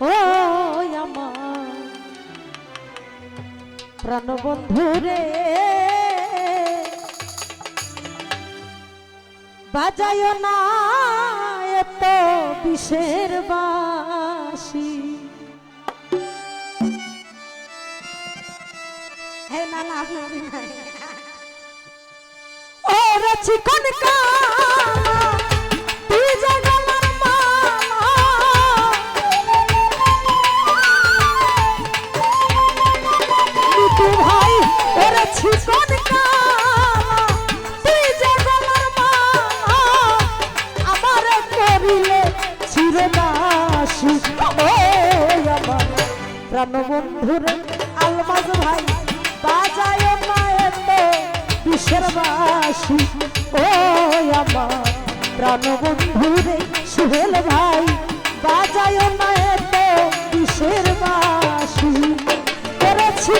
ও আমার রে বাজায় না এত বিষের বাসি হে না না ও রচিকন কা তুই জান প্রাণবন্ধুরে আলমাজ ভাই, বাজায় মায়েতে বিশ্ববাসী ও আমার প্রাণবন্ধুরে সুহেল ভাই, বাজায় মায়েতে বিশ্ববাসী করেছি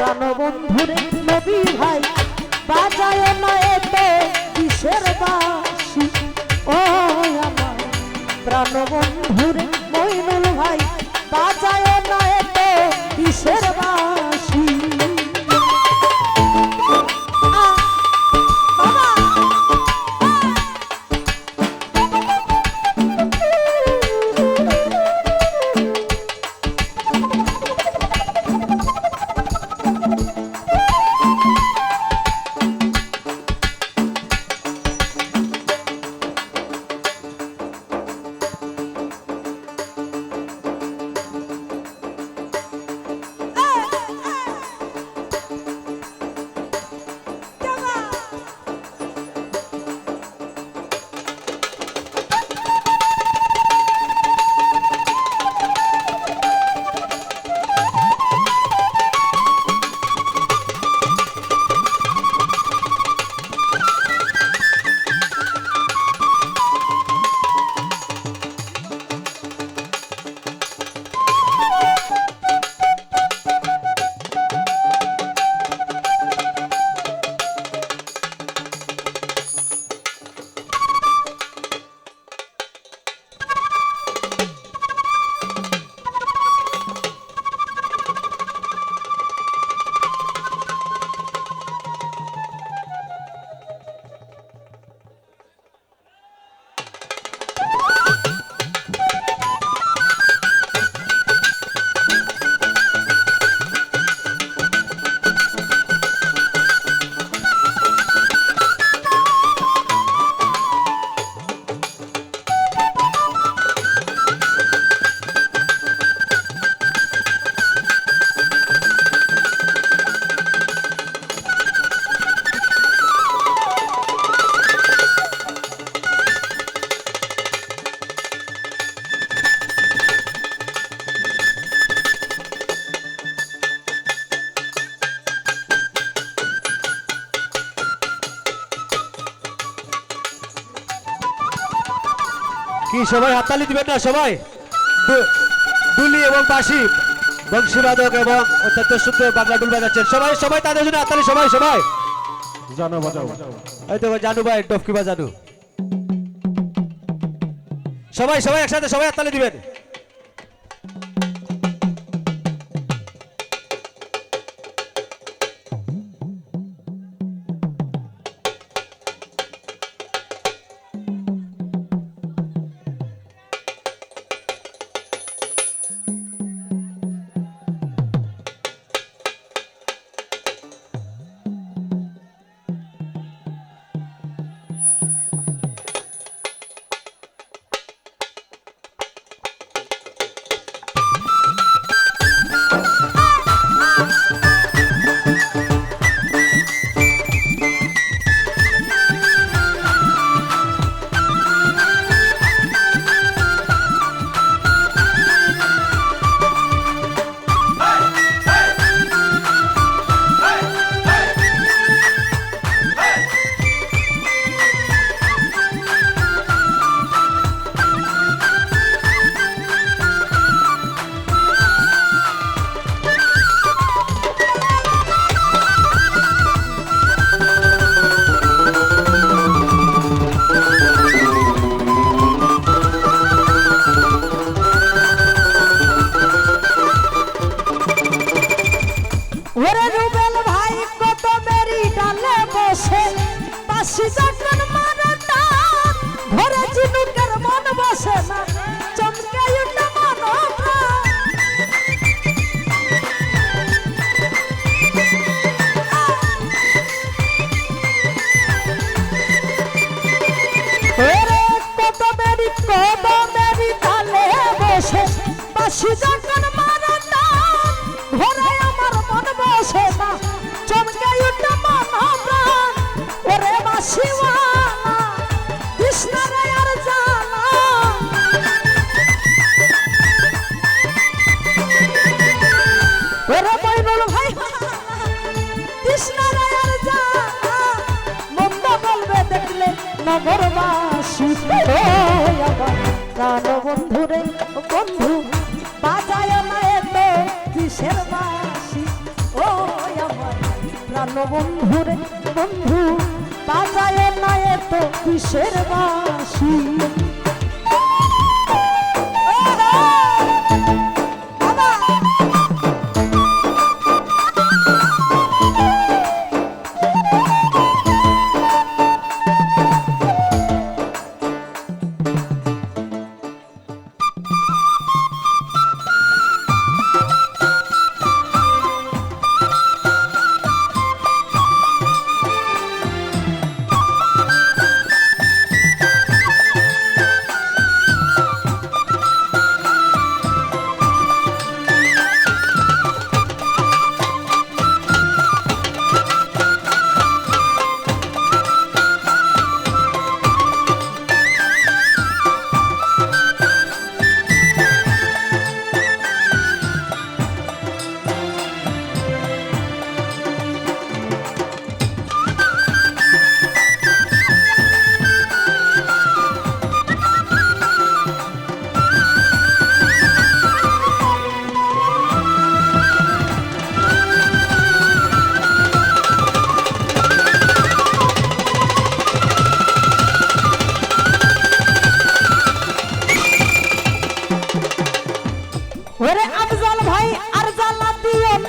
প্রাণ বন্ধুরে নবী ভাই, বাজায় না এতে কিসের বাসি? ও আমার প্রাণ বন্ধুরে মইনুল ভাই, বাজায় সবাই হাততালি দিবেন না, সবাই? দুলি এবং বাঁশি, বংশীবাদক এবং অত্যন্ত সুন্দর বাংলা ডুল বাজাচ্ছেন। সবাই সবাই তাদের জন্য হাততালি, সবাই সবাই। জানো বাজাও। এই তো জানু ভাই ডফকি বাজানো। সবাই সবাই একসাথে সবাই হাততালি দিবেন। নগরবাসী প্রাণ বন্ধুরে বন্ধু বাজায় না এত কিসের বাসি? ও আমার প্রাণ বন্ধুরে বন্ধু। বাজায় না এত কিসের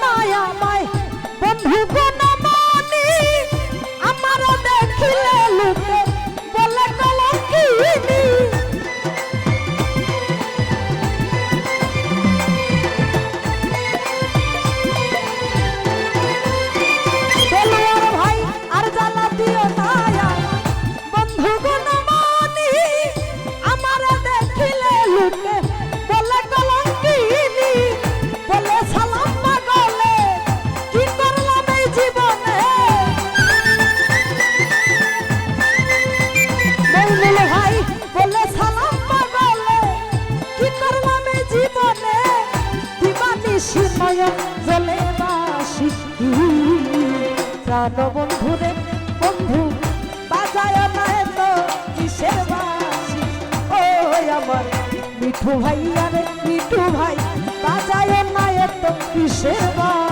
妈呀，妈。প্রাণ বন্ধুরে বন্ধু, বাজায় না এত কিসের বাসি ও আমার মিঠু ভাই আরে মিঠু ভাই, বাজায় না এত কিসের বাসি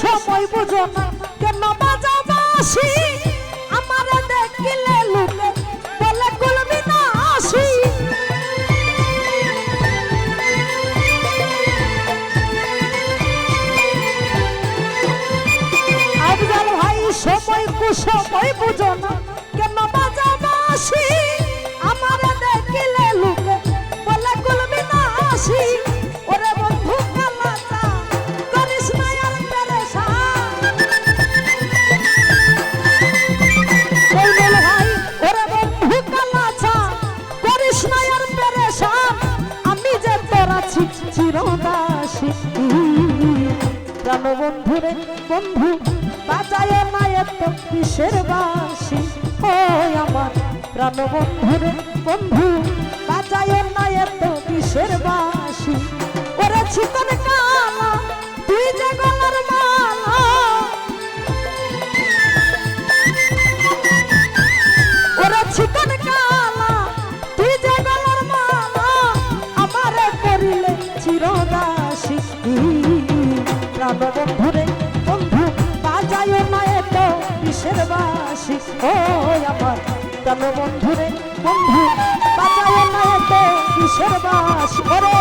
সময় বুঝো না। কেন বাজাবাসি? আমার দেখিলে লোকে বলে, কুলবি না আসি। আফজাল ভাই, সময় কুসময় বুঝো না। কেন বাজাবাসি? কিসের বাসি? ও আমার প্রাণ বন্ধুর বন্ধু বাজায় না এত কিসের বাসি? ওরা ছিকন কালা, তুই জগৎ ও বন্ধু রে বন্ধু বাঁচায় না এতে কিসের বাস করে?